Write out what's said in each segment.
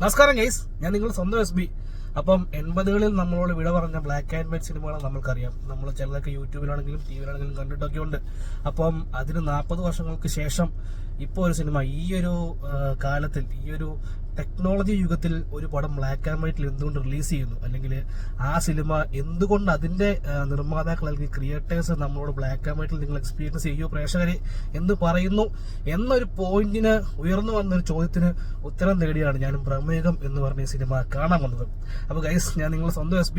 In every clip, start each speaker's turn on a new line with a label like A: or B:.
A: നമസ്കാരം ഗൈസ് ഞാൻ നിങ്ങൾ സ്വന്തം എസ് ബി അപ്പം എൺപതുകളിൽ നമ്മളോട് വിട പറഞ്ഞ ബ്ലാക്ക് ആൻഡ് വൈറ്റ് സിനിമകൾ നമ്മൾക്കറിയാം. നമ്മൾ ചിലതൊക്കെ യൂട്യൂബിലാണെങ്കിലും ടി വിയിലാണെങ്കിലും കണ്ടിട്ടൊക്കെ ഉണ്ട്. അപ്പം അതിന് നാൽപ്പത് വർഷങ്ങൾക്ക് ശേഷം ഇപ്പോൾ ഒരു സിനിമ ഈ ഒരു കാലത്തിൽ ഈ ഒരു ടെക്നോളജി യുഗത്തിൽ ഒരു പടം ബ്ലാക്ക് ആൻഡ് വൈറ്റിൽ എന്തുകൊണ്ട് റിലീസ് ചെയ്യുന്നു? അല്ലെങ്കിൽ ആ സിനിമ എന്തുകൊണ്ട് അതിന്റെ നിർമ്മാതാക്കൾ അല്ലെങ്കിൽ ക്രിയേറ്റേഴ്സ് നമ്മളോട് ബ്ലാക്ക് ആൻഡ് വൈറ്റിൽ നിങ്ങൾ എക്സ്പീരിയൻസ് ചെയ്യൂ പ്രേക്ഷകരെ എന്ന് പറയുന്നു എന്നൊരു പോയിന്റിന് ഉയർന്നു വന്നൊരു ചോദ്യത്തിന് ഉത്തരം നേടിയാണ് ഞാൻ പ്രമേഹം എന്ന് പറഞ്ഞ സിനിമ കാണാൻ വന്നത്. അപ്പോൾ ഗൈസ് ഞാൻ നിങ്ങളുടെ സ്വന്തം എസ്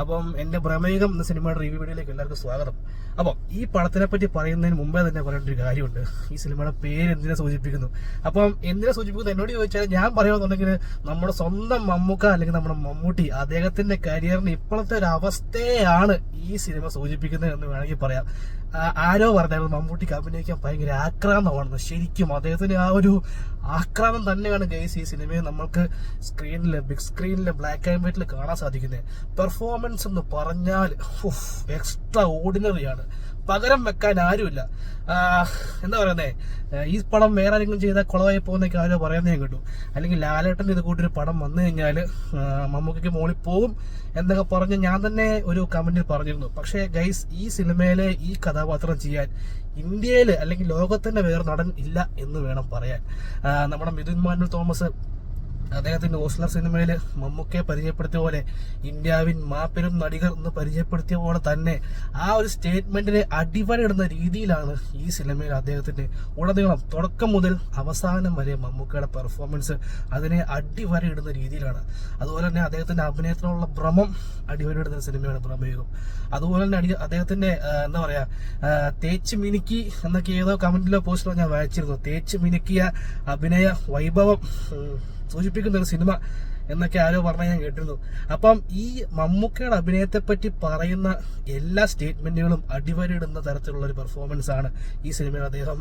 A: അപ്പം എന്റെ പ്രമേഹം എന്ന സിനിമയുടെ റിവ്യൂ വീഡിയോയിലേക്ക് എല്ലാവർക്കും സ്വാഗതം. അപ്പം ഈ പടത്തിനെ പറ്റി പറയുന്നതിന് മുമ്പേ തന്നെ പറയേണ്ട ഒരു കാര്യമുണ്ട്. ഈ സിനിമയുടെ പേര് എന്തിനെ സൂചിപ്പിക്കുന്നു? അപ്പം എന്തിനെ സൂചിപ്പിക്കുന്നു? എന്നോട് ചോദിച്ചാൽ ഞാൻ പറയുമെന്നുണ്ടെങ്കിൽ നമ്മുടെ സ്വന്തം മമ്മൂക്ക അല്ലെങ്കിൽ നമ്മുടെ മമ്മൂട്ടി അദ്ദേഹത്തിന്റെ കരിയറിന് ഇപ്പോഴത്തെ ഒരു അവസ്ഥയാണ് ഈ സിനിമ സൂചിപ്പിക്കുന്നത് എന്ന് വേണമെങ്കിൽ പറയാം. ആരോ പറഞ്ഞായിരുന്നു മമ്മൂട്ടിക്ക് അഭിനയിക്കാൻ ഭയങ്കര ആക്രാന്തമാണെന്ന്. ശരിക്കും അദ്ദേഹത്തിന് ആ ഒരു ആക്രാന്തം തന്നെയാണ് ഗൈസ് ഈ സിനിമയെ നമ്മൾക്ക് സ്ക്രീനിൽ ബിഗ് സ്ക്രീനിൽ ബ്ലാക്ക് ആൻഡ് വൈറ്റിൽ കാണാൻ സാധിക്കുന്നത്. പെർഫോമൻസ് എന്ന് പറഞ്ഞാൽ എക്സ്ട്രാ ഓർഡിനറിയാണ് പകരം വെക്കാൻ ആരുമില്ല. എന്താ പറയുന്നേ? ഈ പടം വേറെ ആരെങ്കിലും ചെയ്താൽ കുളമായി പോകുന്നൊക്കെ ആരോ പറയുന്നത് ഞാൻ കേട്ടു. അല്ലെങ്കിൽ ലാലേട്ടൻ ഇത് കൂട്ടൊരു പടം വന്നു കഴിഞ്ഞാൽ മമ്മൂക്കയ്ക്ക് മോളിൽ പോകും എന്നൊക്കെ പറഞ്ഞ് ഞാൻ തന്നെ ഒരു കമന്റിൽ പറഞ്ഞിരുന്നു. പക്ഷേ ഗൈസ് ഈ സിനിമയിലെ ഈ കഥാപാത്രം ചെയ്യാൻ ഇന്ത്യയിൽ അല്ലെങ്കിൽ ലോകത്തിന്റെ വേറെ നടൻ ഇല്ല എന്ന് വേണം പറയാൻ. നമ്മുടെ മിഥുൻ മാനുൽ തോമസ് അദ്ദേഹത്തിന്റെ ഓസ്ലർ സിനിമയിൽ മമ്മൂക്കയെ പരിചയപ്പെടുത്തിയ പോലെ ഇന്ത്യാവിൻ മാപ്പിലും നടികൾ എന്ന് പരിചയപ്പെടുത്തിയ പോലെ തന്നെ ആ ഒരു സ്റ്റേറ്റ്മെന്റിനെ അടിവരയിടുന്ന രീതിയിലാണ് ഈ സിനിമയിൽ അദ്ദേഹത്തിന്റെ ഉടനീളം തുടക്കം മുതൽ അവസാനം വരെ മമ്മൂക്കയുടെ പെർഫോമൻസ് അതിനെ അടിവരയിടുന്ന രീതിയിലാണ്. അതുപോലെ തന്നെ അദ്ദേഹത്തിന്റെ അഭിനയത്തിനുള്ള ഭ്രമം അടിവരയിടുന്ന സിനിമയാണ് പ്രമേയം അതുപോലെ തന്നെ അദ്ദേഹത്തിന്റെ എന്താ പറയാ തേച്ച് മിനുക്കി എന്നൊക്കെ ഏതോ കമന്റിലോ പോസ്റ്റിലോ ഞാൻ വായിച്ചിരുന്നു. തേച്ച് മിനുക്കിയ അഭിനയ വൈഭവം ഉം, സൂചിപ്പിക്കുന്ന ഒരു സിനിമ എന്നൊക്കെ ആരോ പറഞ്ഞ ഞാൻ കേട്ടിരുന്നു. അപ്പം ഈ മമ്മൂക്കയുടെ അഭിനയത്തെ പറ്റി പറയുന്ന എല്ലാ സ്റ്റേറ്റ്മെന്റുകളും അടിവരയിടുന്ന തരത്തിലുള്ള ഒരു പെർഫോമൻസ് ആണ് ഈ സിനിമയിൽ അദ്ദേഹം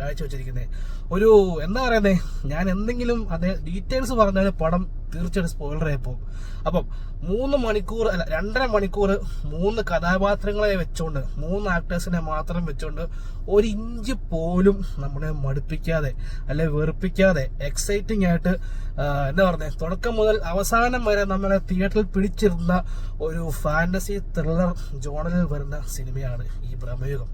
A: കാഴ്ചവെച്ചിരിക്കുന്നത് ഒരു എന്താ പറയുന്നത് ഞാൻ എന്തെങ്കിലും അദ്ദേഹം ഡീറ്റെയിൽസ് പറഞ്ഞാൽ പടം തീർച്ചയായിട്ടും സ്പോയിലറായി പോകും. അപ്പം മൂന്ന് മണിക്കൂർ അല്ല രണ്ടര മണിക്കൂർ മൂന്ന് കഥാപാത്രങ്ങളെ വെച്ചുകൊണ്ട് മൂന്ന് ആക്ടേഴ്സിനെ മാത്രം വെച്ചുകൊണ്ട് ഒരു ഇഞ്ച് പോലും നമ്മളെ മടുപ്പിക്കാതെ അല്ലെ വെറുപ്പിക്കാതെ എക്സൈറ്റിംഗ് ആയിട്ട് എന്താ പറയുക തുടക്കം മുതൽ അവസാനം വരെ നമ്മളെ തിയേറ്ററിൽ പിടിച്ചിരുന്ന ഒരു ഫാന്റസി ത്രില്ലർ ജോണലിൽ വരുന്ന സിനിമയാണ് ഈ പ്രമേയം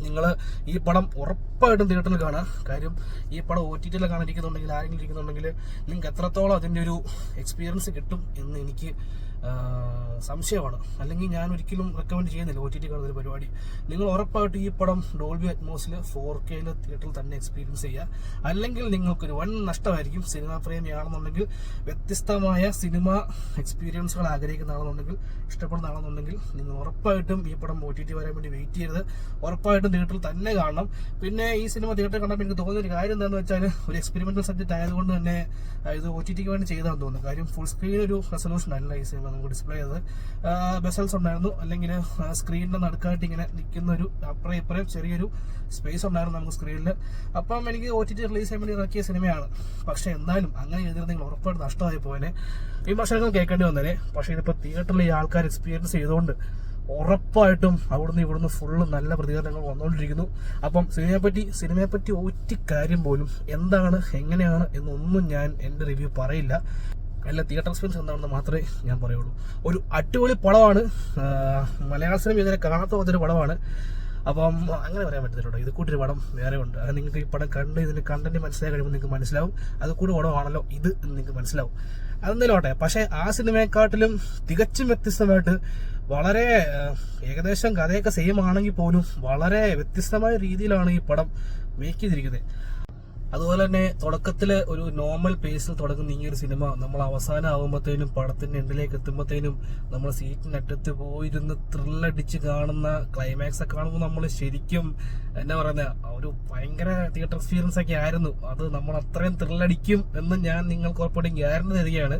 A: നിങ്ങൾ ഈ പടം ഉറപ്പായിട്ടും തിയേറ്ററിൽ കാണാം. കാര്യം ഈ പടം ഒ ടി ടിയിൽ കാണാനിരിക്കുന്നുണ്ടെങ്കിൽ ആരെങ്കിലും ഇരിക്കുന്നുണ്ടെങ്കിൽ നിങ്ങൾക്ക് എത്രത്തോളം അതിന്റെ ഒരു എക്സ്പീരിയൻസ് കിട്ടും എന്ന് എനിക്ക് സംശയമാണ്. അല്ലെങ്കിൽ ഞാൻ ഒരിക്കലും റെക്കമെൻഡ് ചെയ്യുന്നില്ല ഒ ടി ടി കാണുന്ന ഒരു പരിപാടി. നിങ്ങൾ ഉറപ്പായിട്ട് ഈ പടം ഡോൾബി അറ്റ്മോസിൽ ഫോർ കെയിൽ തിയേറ്ററിൽ തന്നെ എക്സ്പീരിയൻസ് ചെയ്യുക. അല്ലെങ്കിൽ നിങ്ങൾക്കൊരു വൻ നഷ്ടമായിരിക്കും സിനിമാ പ്രേമിയാണെന്നുണ്ടെങ്കിൽ വ്യത്യസ്തമായ സിനിമ എക്സ്പീരിയൻസുകൾ ആഗ്രഹിക്കുന്ന ആണെന്നുണ്ടെങ്കിൽ ഇഷ്ടപ്പെടുന്ന ആണെന്നുണ്ടെങ്കിൽ നിങ്ങൾ ഉറപ്പായിട്ടും ഈ പടം ഒ ടി ടി വരാൻ വേണ്ടി വെയിറ്റ് ചെയ്യരുത്. ഉറപ്പായിട്ടും തിയേറ്ററിൽ തന്നെ കാണണം. പിന്നെ ഈ സിനിമ തിയേറ്ററിൽ കണ്ടപ്പോൾ എനിക്ക് തോന്നിയ ഒരു കാര്യം എന്താണെന്ന് വെച്ചാൽ ഒരു എക്സ്പെരിമെന്റൽ സബ്ജക്റ്റ് ആയതുകൊണ്ട് തന്നെ ഇത് ഒ ടി ടിക്ക് വേണ്ടി ചെയ്താന്ന് തോന്നുന്നു. കാര്യം ഫുൾ സ്ക്രീൻ ഒരു റെസൊല്യൂഷൻ അല്ല ഈ സിനിമ നമുക്ക് ഡിസ്പ്ലേ ചെയ്തത്. ബെസൽസ് ഉണ്ടായിരുന്നു. അല്ലെങ്കിൽ സ്ക്രീനിന്റെ നടുക്കായിട്ട് ഇങ്ങനെ നിൽക്കുന്ന ഒരു അപ്പുറം ഇപ്പുറം ചെറിയൊരു സ്പേസ് ഉണ്ടായിരുന്നു നമുക്ക് സ്ക്രീനിൽ അപ്പം എനിക്ക് ഒ ടി ടി റിലീസ് ചെയ്യാൻ വേണ്ടി ഇറക്കിയ സിനിമയാണ് പക്ഷേ എന്നാലും അങ്ങനെ ചെയ്തിരുന്നെങ്കിൽ ഉറപ്പായിട്ട് നഷ്ടമായി പോലെ ഈ ഭക്ഷണങ്ങൾ കേൾക്കേണ്ടി വന്നേനെ. പക്ഷേ ഇതിപ്പോൾ തിയേറ്ററിൽ ഈ ആൾക്കാർ എക്സ്പീരിയൻസ് ചെയ്തുകൊണ്ട് ഉറപ്പായിട്ടും അവിടുന്ന് ഇവിടുന്ന് ഫുള്ള് നല്ല പ്രതികരണങ്ങൾ വന്നുകൊണ്ടിരിക്കുന്നു അപ്പം സിനിമയെപ്പറ്റി സിനിമയെപ്പറ്റി ഒറ്റ കാര്യം പോലും എന്താണ് എങ്ങനെയാണ് എന്നൊന്നും ഞാൻ എന്റെ റിവ്യൂ പറയില്ല. അല്ല തിയേറ്റർ എക്സ്പീരിയൻസ് എന്താണെന്ന് മാത്രമേ ഞാൻ പറയുള്ളൂ. ഒരു അടിപൊളി പടമാണ്. മലയാള സിനിമ ഇങ്ങനെ കാണാത്ത പോലത്തെ പടമാണ്. അപ്പം അങ്ങനെ പറയാൻ പറ്റത്തില്ല ഇത് കൂട്ടൊരു പടം വേറെ ഉണ്ട്. അത് നിങ്ങൾക്ക് ഈ പടം കണ്ട് ഇതിന്റെ കണ്ടന്റ് മനസ്സിലായി കഴിയുമ്പോൾ നിങ്ങൾക്ക് മനസ്സിലാവും. അത് കൂടി പടമാണല്ലോ ഇത് എന്ന് നിങ്ങൾക്ക് മനസ്സിലാവും. അതെന്തായാലും ആട്ടെ പക്ഷേ ആ സിനിമയെക്കാട്ടിലും തികച്ചും വ്യത്യസ്തമായിട്ട് വളരെ ഏകദേശം കഥയൊക്കെ സെയിം ആണെങ്കിൽ പോലും വളരെ വ്യത്യസ്തമായ രീതിയിലാണ് ഈ പടം മേക്ക് ചെയ്തിരിക്കുന്നത്. അതുപോലെ തന്നെ തുടക്കത്തിൽ ഒരു നോർമൽ പേസിൽ തുടങ്ങുന്ന ഈ ഒരു സിനിമ നമ്മൾ അവസാനം ആവുമ്പോഴത്തേനും പടത്തിന്റെ എൻഡിലേക്ക് എത്തുമ്പോഴത്തേനും നമ്മൾ സീറ്റിനറ്റത്ത് പോയിരുന്ന് ത്രില്ലടിച്ച് കാണുന്ന ക്ലൈമാക്സ് ഒക്കെ കാണുമ്പോൾ നമ്മൾ ശരിക്കും എന്നാ പറയുന്നത് ഒരു ഭയങ്കര തിയേറ്റർ എക്സ്പീരിയൻസ് ഒക്കെ ആയിരുന്നു. അത് നമ്മൾ അത്രയും ത്രില്ലടിക്കും എന്ന് ഞാൻ നിങ്ങൾക്ക് ഉറപ്പായിട്ടും ഗ്യാരണ്ടി തരികയാണ്.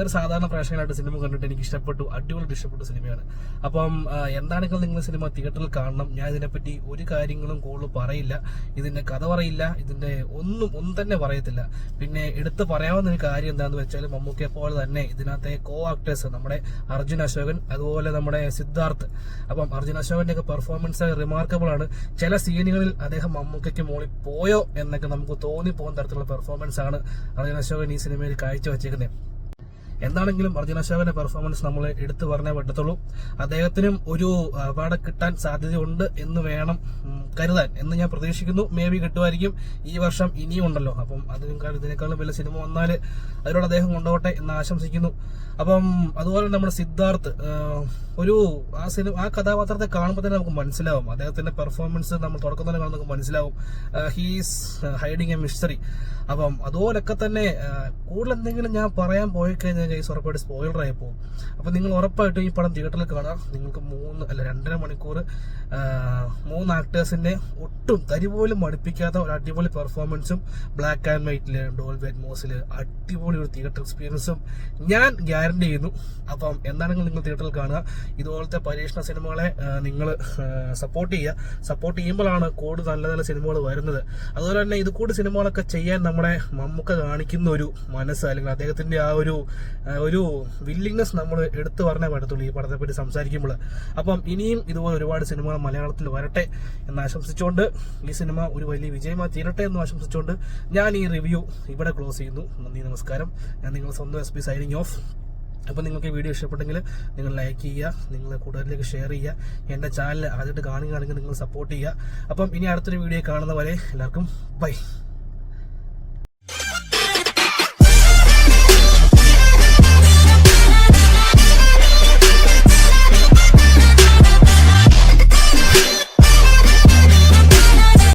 A: ഒരു സാധാരണ പ്രേക്ഷകനായിട്ട് സിനിമ കണ്ടിട്ട് എനിക്ക് ഇഷ്ടപ്പെട്ടു അടിപൊളി ഇഷ്ടപ്പെട്ട സിനിമയാണ് അപ്പം എന്താണെങ്കിലും നിങ്ങൾ സിനിമ തിയേറ്ററിൽ കാണണം? ഞാൻ ഇതിനെപ്പറ്റി ഒരു കാര്യങ്ങളും കൂടുതൽ പറയില്ല. ഇതിന്റെ കഥ പറയില്ല. ഇതിന്റെ ഒന്നും ഒന്നും ഒന്നും തന്നെ പറയത്തില്ല. പിന്നെ എടുത്തു പറയാവുന്ന ഒരു കാര്യം എന്താണെന്ന് വെച്ചാൽ മമ്മൂക്കയെ പോലെ തന്നെ ഇതിനകത്തെ കോ ആക്ടേഴ്സ് നമ്മുടെ അർജുൻ അശോകൻ അതുപോലെ നമ്മുടെ സിദ്ധാർത്ഥ്. അപ്പം അർജുൻ അശോകന്റെ ഒക്കെ പെർഫോമൻസ് റിമാർക്കബിൾ ആണ്. ചില സീനുകളിൽ അദ്ദേഹം മമ്മൂക്കയ്ക്ക് മോളിൽ പോയോ എന്നൊക്കെ നമുക്ക് തോന്നിപ്പോകുന്ന തരത്തിലുള്ള പെർഫോമൻസ് ആണ് അർജുൻ അശോകൻ ഈ സിനിമയിൽ കാഴ്ചവെച്ചേക്കുന്നത് എന്താണെങ്കിലും അർജുന അശോകന്റെ പെർഫോമൻസ് നമ്മൾ എടുത്തു പറഞ്ഞേ പറ്റത്തുള്ളൂ. അദ്ദേഹത്തിനും ഒരു അവാർഡ് കിട്ടാൻ സാധ്യതയുണ്ട് എന്ന് വേണം കരുതാൻ എന്ന് ഞാൻ പ്രതീക്ഷിക്കുന്നു. മേ ബി കിട്ടുമായിരിക്കും. ഈ വർഷം ഇനിയും ഉണ്ടല്ലോ. അപ്പം അതിനേക്കാൾ ഇതിനേക്കാളും വലിയ സിനിമ വന്നാൽ അതിലൂടെ അദ്ദേഹം കൊണ്ടുപോട്ടെ എന്ന് ആശംസിക്കുന്നു. അപ്പം അതുപോലെ നമ്മുടെ സിദ്ധാർത്ഥ് ഒരു ആ സിനിമ ആ കഥാപാത്രത്തെ കാണുമ്പോൾ തന്നെ നമുക്ക് മനസ്സിലാവും. അദ്ദേഹത്തിന്റെ പെർഫോമൻസ് നമ്മൾ തുടക്കം തന്നെ കാണുമ്പോൾ നമുക്ക് മനസ്സിലാവും. ഹീസ് ഹൈഡിങ് എ മിസ്റ്ററി അപ്പം അതുപോലൊക്കെ തന്നെ കൂടുതൽ എന്തെങ്കിലും ഞാൻ പറയാൻ പോയി കഴിഞ്ഞാൽ കേസ് ഉറപ്പായിട്ട് സ്പോയിലർ ആയി പോകും അപ്പം നിങ്ങൾ ഉറപ്പായിട്ടും ഈ പടം തിയേറ്ററിൽ കാണാം. നിങ്ങൾക്ക് മൂന്ന് അല്ല രണ്ടര മണിക്കൂർ മൂന്ന് ആക്ടേഴ്സിന്റെ ഒട്ടും തരി പോലും മടുപ്പിക്കാത്ത ഒരു അടിപൊളി പെർഫോമൻസും ബ്ലാക്ക് ആൻഡ് വൈറ്റിൽ ഡോൾബി അറ്റ്മോസിൽ അടിപൊളി ഒരു തിയേറ്റർ എക്സ്പീരിയൻസും ഞാൻ ഗ്യാരണ്ടി ചെയ്യുന്നു. അപ്പം എന്താണെങ്കിലും നിങ്ങൾ തിയേറ്ററിൽ കാണുക. ഇതുപോലത്തെ പരീക്ഷണ സിനിമകളെ നിങ്ങൾ സപ്പോർട്ട് ചെയ്യുക. സപ്പോർട്ട് ചെയ്യുമ്പോഴാണ് കൂടുതൽ നല്ല നല്ല സിനിമകൾ വരുന്നത്. അതുപോലെ തന്നെ ഇത് കൂടി സിനിമകളൊക്കെ ചെയ്യാൻ നമ്മുടെ മമ്മൂക്ക കാണിക്കുന്ന ഒരു മനസ്സ് അല്ലെങ്കിൽ അദ്ദേഹത്തിന്റെ ആ ഒരു ഒരു വില്ലിങ്നെസ് നമ്മൾ എടുത്തു പറഞ്ഞേ പറ്റത്തുള്ളൂ ഈ പടത്തെപ്പറ്റി സംസാരിക്കുമ്പോൾ അപ്പം ഇനിയും ഇതുപോലെ ഒരുപാട് സിനിമകൾ മലയാളത്തിൽ വരട്ടെ എന്ന് ആശംസിച്ചുകൊണ്ട് ഈ സിനിമ ഒരു വലിയ വിജയമായി തീരട്ടെ എന്ന് ആശംസിച്ചുകൊണ്ട് ഞാൻ ഈ റിവ്യൂ ഇവിടെ ക്ലോസ് ചെയ്യുന്നു. നന്ദി നമസ്കാരം. ഞാൻ നിങ്ങളുടെ സ്വന്തം എസ് പി സൈനിങ് ഓഫ് അപ്പോൾ നിങ്ങൾക്ക് വീഡിയോ ഇഷ്ടപ്പെട്ടെങ്കിൽ നിങ്ങൾ ലൈക്ക് ചെയ്യുക നിങ്ങൾ കൂടുതലേക്ക് ഷെയർ ചെയ്യുക എന്റെ ചാനൽ ആദ്യമായിട്ട് കാണുകയാണെങ്കിൽ നിങ്ങൾ സപ്പോർട്ട് ചെയ്യുക. അപ്പം ഇനി അടുത്തൊരു വീഡിയോ കാണുന്ന വരെ എല്ലാവർക്കും ബൈ